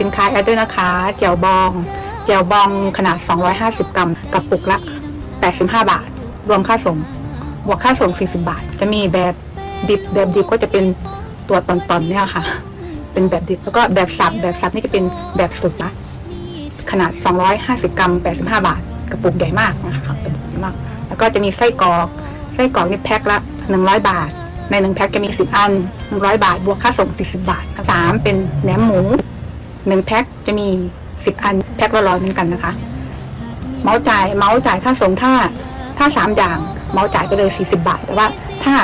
สินค้าแอดด้วยนะคะเจียวบองเจียวบองขนาด 250 กรัมกับปุกละ 85 บาท รวมค่าส่งบวกค่าส่ง 40 บาท จะมีแบบดิบแบบดิบก็จะเป็นตัวตอนๆเนี่ยค่ะ เป็นแบบดิบแล้วก็แบบสับแบบสับนี่จะเป็นแบบสุดนะขนาด 250 กรัม 85 บาท กระปุกใหญ่มากนะคะกระปุกใหญ่มาก แล้วก็จะมีไส้กรอก ไส้กรอกนี่แพ็คละ 100 บาท ในหนึ่งแพ็คจะมี 10 อัน 100 บาท บวกค่าส่ง 40 บาทสามเป็นแหนมหมู หนึ่งแพ็คจะมี10อันแพ็คละร้อยเหมือนกันนะคะ เมาส์จ่ายเมาส์จ่ายค่าส่งถ้าถ้าสามอย่างเมาส์จ่ายไปเลย40บาท แต่ว่าถ้า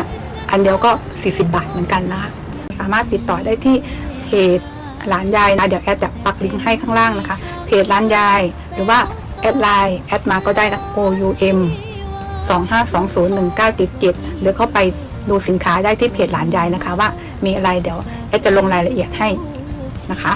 อันเดียวก็40บาทเหมือนกันนะคะ สามารถติดต่อได้ที่เพจร้านยายนะเดี๋ยวแอดจะปักลิงก์ให้ข้างล่างนะคะ เพจร้านยาย หรือว่าแอดไลน์แอดมาก็ได้นะ O U M 25201977 หรือเข้าไปดูสินค้าได้ที่เพจหลานยายนะคะ ว่ามีอะไรเดี๋ยวแอดจะลงรายละเอียดให้นะคะ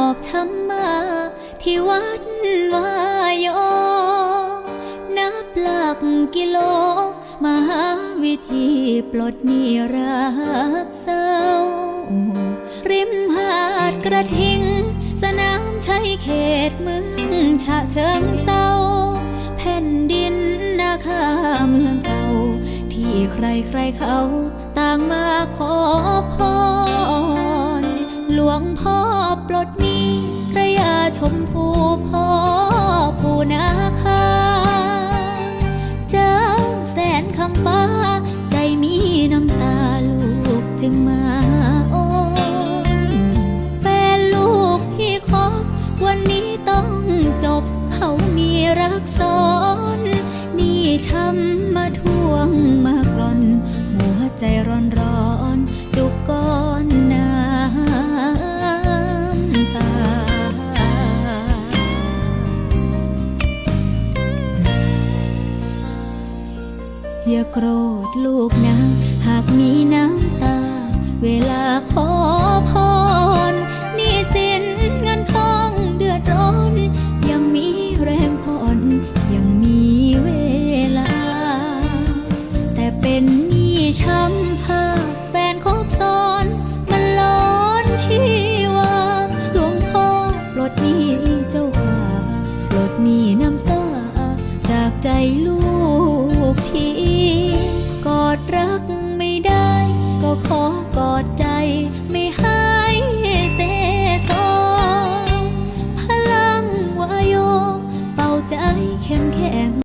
อบช้ำมาที่วัดวายโอนับหลักกิโลมาหาวิธีปลดหนี้รักเศร้า ริมหาดกระทิง สนามชัยเขตเมืองฉะเชิงเศร้า แผ่นดินนาคาเมืองเก่า ที่ใครใครเขาต่างมาขอพรหลวงพ่อ ปลดหนี้ อย่าโกรธลูกนะ หากมีน้ำตา เวลาขอพรนี่สินเงินทองเดือดร้อน ยังมีแรงผ่อนยังมีเวลา แต่เป็นหนี้ช้ำภาแฟนคบซ้อน มันร้อนชีวาหลวงพ่อปลดหนี้เจ้าค่ะปลดหนี้น้ำตา จากใจลูก รักไม่ได้ ก็ขอกอดใจ